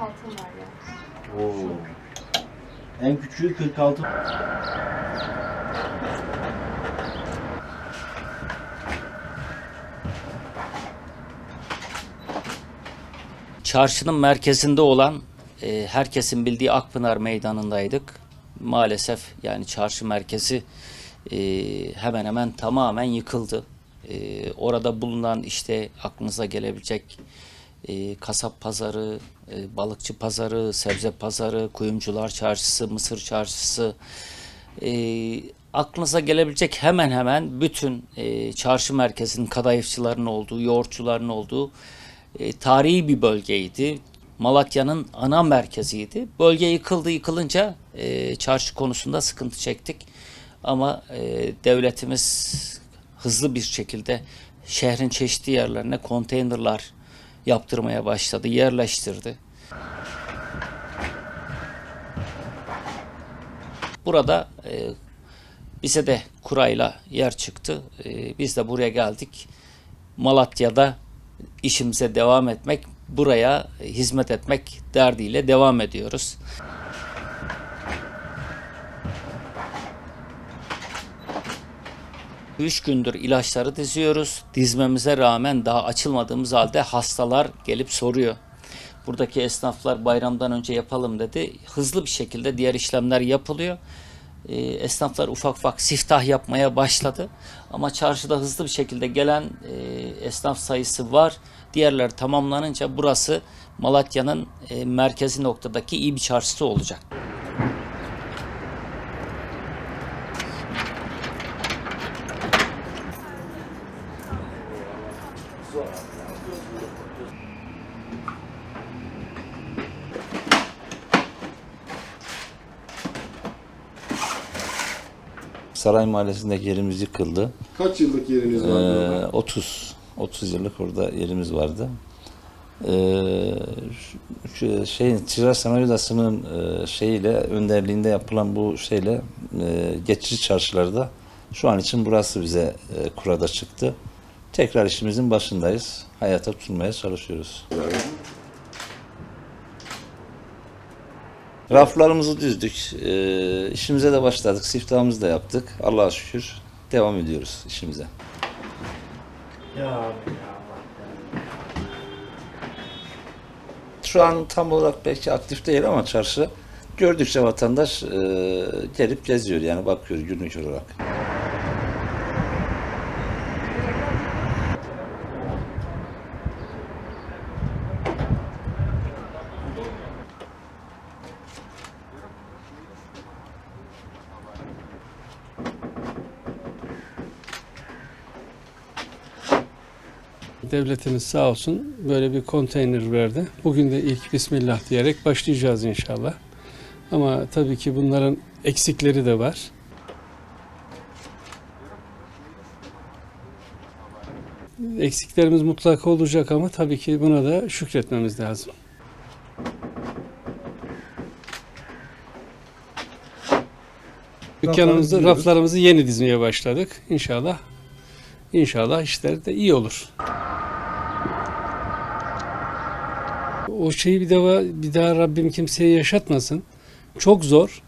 altın var ya. Oo. En küçüğü 46. Çarşının merkezinde olan e, herkesin bildiği Akpınar Meydanı'ndaydık. Maalesef yani çarşı merkezi e, hemen hemen tamamen yıkıldı. E, orada bulunan işte aklınıza gelebilecek e, kasap pazarı, e, balıkçı pazarı, sebze pazarı, kuyumcular çarşısı, mısır çarşısı, e, aklınıza gelebilecek hemen hemen bütün e, çarşı merkezinin kadayıfçıların olduğu, yoğurtçuların olduğu e, tarihi bir bölgeydi. Malatya'nın ana merkeziydi. Bölge yıkıldı, yıkılınca e, çarşı konusunda sıkıntı çektik. Ama e, devletimiz hızlı bir şekilde şehrin çeşitli yerlerine konteynerlar yaptırmaya başladı, yerleştirdi. Burada e, bize de kurayla yer çıktı. E, biz de buraya geldik. Malatya'da işimize devam etmek, buraya hizmet etmek derdiyle devam ediyoruz. Üç gündür ilaçları diziyoruz. Dizmemize rağmen daha açılmadığımız halde hastalar gelip soruyor. Buradaki esnaflar bayramdan önce yapalım dedi. Hızlı bir şekilde diğer işlemler yapılıyor. Ee, esnaflar ufak ufak siftah yapmaya başladı. Ama çarşıda hızlı bir şekilde gelen e, esnaf sayısı var. Diğerler tamamlanınca burası Malatya'nın e, merkezi noktadaki iyi bir çarşısı olacak. Saray Mahallesi'ndeki yerimiz yıkıldı. Kaç yıllık yeriniz Ee, var? 30 30 yıllık orada yerimiz vardı. Ee, şeyin Çıraç Sanayi Odası'nın e, şeyiyle önderliğinde yapılan bu şeyle e, geçici çarşılarda şu an için burası bize e, kurada çıktı. Tekrar işimizin başındayız. Hayata tutunmaya çalışıyoruz. Raflarımızı düzdük. E, işimize de başladık. Siftahımızı da yaptık. Allah'a şükür devam ediyoruz işimize. Şu an tam olarak belki aktif değil ama çarşı gördükçe vatandaş e, gelip geziyor yani bakıyor günlük olarak. Devletimiz sağ olsun böyle bir konteyner verdi. Bugün de ilk Bismillah diyerek başlayacağız inşallah. Ama tabii ki bunların eksikleri de var. Eksiklerimiz mutlaka olacak ama tabii ki buna da şükretmemiz lazım. Dükkanımızda raflarımızı yeni dizmeye başladık. İnşallah İnşallah işler de iyi olur. O şeyi bir daha bir daha Rabbim kimseye yaşatmasın. Çok zor.